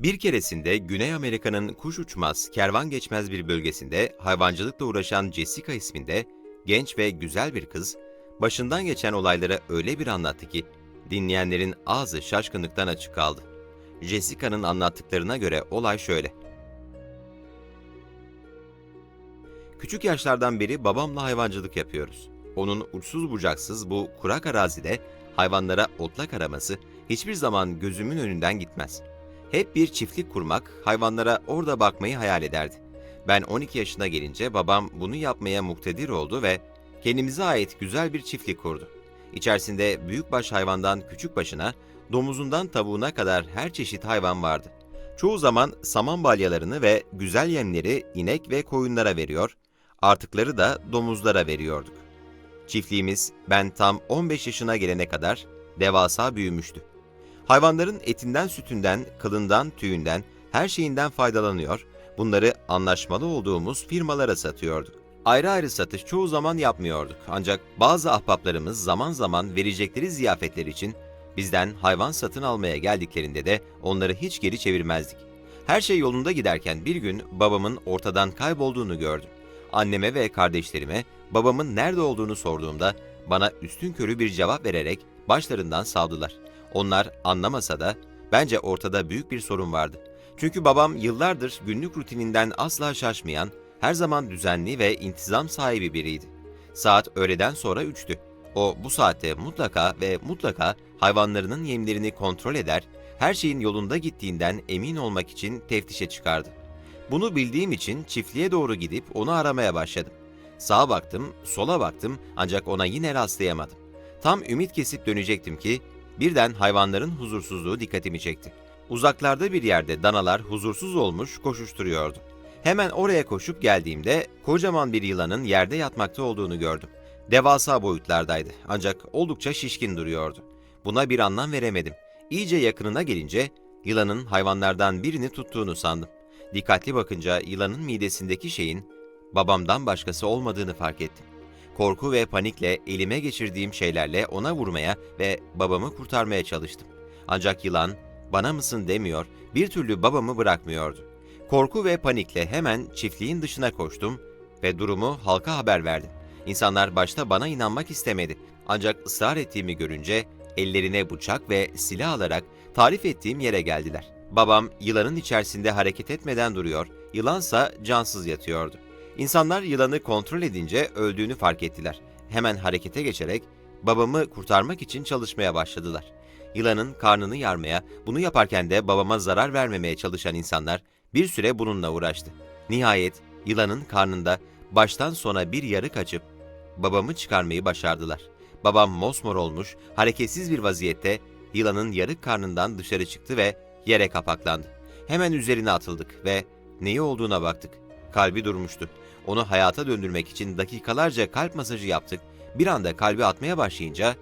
Bir keresinde Güney Amerika'nın kuş uçmaz, kervan geçmez bir bölgesinde hayvancılıkla uğraşan Jessica isminde genç ve güzel bir kız, başından geçen olayları öyle bir anlattı ki dinleyenlerin ağzı şaşkınlıktan açık kaldı. Jessica'nın anlattıklarına göre olay şöyle. Küçük yaşlardan beri babamla hayvancılık yapıyoruz. Onun uçsuz bucaksız bu kurak arazide hayvanlara otlak araması hiçbir zaman gözümün önünden gitmez. Hep bir çiftlik kurmak, hayvanlara orada bakmayı hayal ederdi. Ben 12 yaşına gelince babam bunu yapmaya muktedir oldu ve kendimize ait güzel bir çiftlik kurdu. İçerisinde büyükbaş hayvandan küçük başına, domuzundan tavuğuna kadar her çeşit hayvan vardı. Çoğu zaman saman balyalarını ve güzel yemleri inek ve koyunlara veriyor, artıkları da domuzlara veriyorduk. Çiftliğimiz ben tam 15 yaşına gelene kadar devasa büyümüştü. Hayvanların etinden, sütünden, kılından, tüyünden, her şeyinden faydalanıyor, bunları anlaşmalı olduğumuz firmalara satıyorduk. Ayrı ayrı satış çoğu zaman yapmıyorduk ancak bazı ahbaplarımız zaman zaman verecekleri ziyafetler için bizden hayvan satın almaya geldiklerinde de onları hiç geri çevirmezdik. Her şey yolunda giderken bir gün babamın ortadan kaybolduğunu gördüm. Anneme ve kardeşlerime babamın nerede olduğunu sorduğumda bana üstün körü bir cevap vererek başlarından savdılar. Onlar anlamasa da bence ortada büyük bir sorun vardı. Çünkü babam yıllardır günlük rutininden asla şaşmayan, her zaman düzenli ve intizam sahibi biriydi. Saat öğleden sonra üçtü. O bu saatte mutlaka ve mutlaka hayvanlarının yemlerini kontrol eder, her şeyin yolunda gittiğinden emin olmak için teftişe çıkardı. Bunu bildiğim için çiftliğe doğru gidip onu aramaya başladım. Sağa baktım, sola baktım ancak ona yine rastlayamadım. Tam ümit kesip dönecektim ki birden hayvanların huzursuzluğu dikkatimi çekti. Uzaklarda bir yerde danalar huzursuz olmuş koşuşturuyordu. Hemen oraya koşup geldiğimde kocaman bir yılanın yerde yatmakta olduğunu gördüm. Devasa boyutlardaydı ancak oldukça şişkin duruyordu. Buna bir anlam veremedim. İyice yakınına gelince yılanın hayvanlardan birini tuttuğunu sandım. Dikkatli bakınca yılanın midesindeki şeyin babamdan başkası olmadığını fark ettim. Korku ve panikle elime geçirdiğim şeylerle ona vurmaya ve babamı kurtarmaya çalıştım. Ancak yılan bana mısın demiyor, bir türlü babamı bırakmıyordu. Korku ve panikle hemen çiftliğin dışına koştum ve durumu halka haber verdim. İnsanlar başta bana inanmak istemedi. Ancak ısrar ettiğimi görünce ellerine bıçak ve silah alarak tarif ettiğim yere geldiler. Babam yılanın içerisinde hareket etmeden duruyor, yılansa cansız yatıyordu. İnsanlar yılanı kontrol edince öldüğünü fark ettiler. Hemen harekete geçerek babamı kurtarmak için çalışmaya başladılar. Yılanın karnını yarmaya, bunu yaparken de babama zarar vermemeye çalışan insanlar bir süre bununla uğraştı. Nihayet yılanın karnında baştan sona bir yarık açıp babamı çıkarmayı başardılar. Babam mosmor olmuş, hareketsiz bir vaziyette yılanın yarık karnından dışarı çıktı ve yere kapaklandı. Hemen üzerine atıldık ve neyi olduğuna baktık. Kalbi durmuştu. Onu hayata döndürmek için dakikalarca kalp masajı yaptık. Bir anda kalbi atmaya başlayınca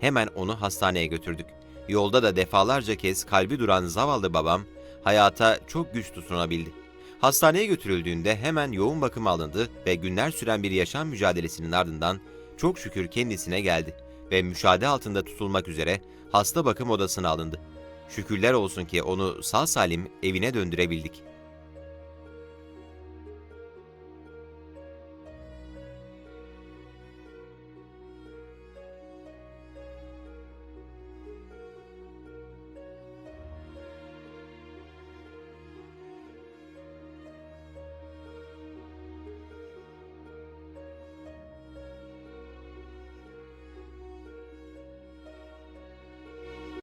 hemen onu hastaneye götürdük. Yolda da defalarca kez kalbi duran zavallı babam hayata çok güç tutunabildi. Hastaneye götürüldüğünde hemen yoğun bakıma alındı ve günler süren bir yaşam mücadelesinin ardından çok şükür kendisine geldi ve müşahede altında tutulmak üzere hasta bakım odasına alındı. Şükürler olsun ki onu sağ salim evine döndürebildik.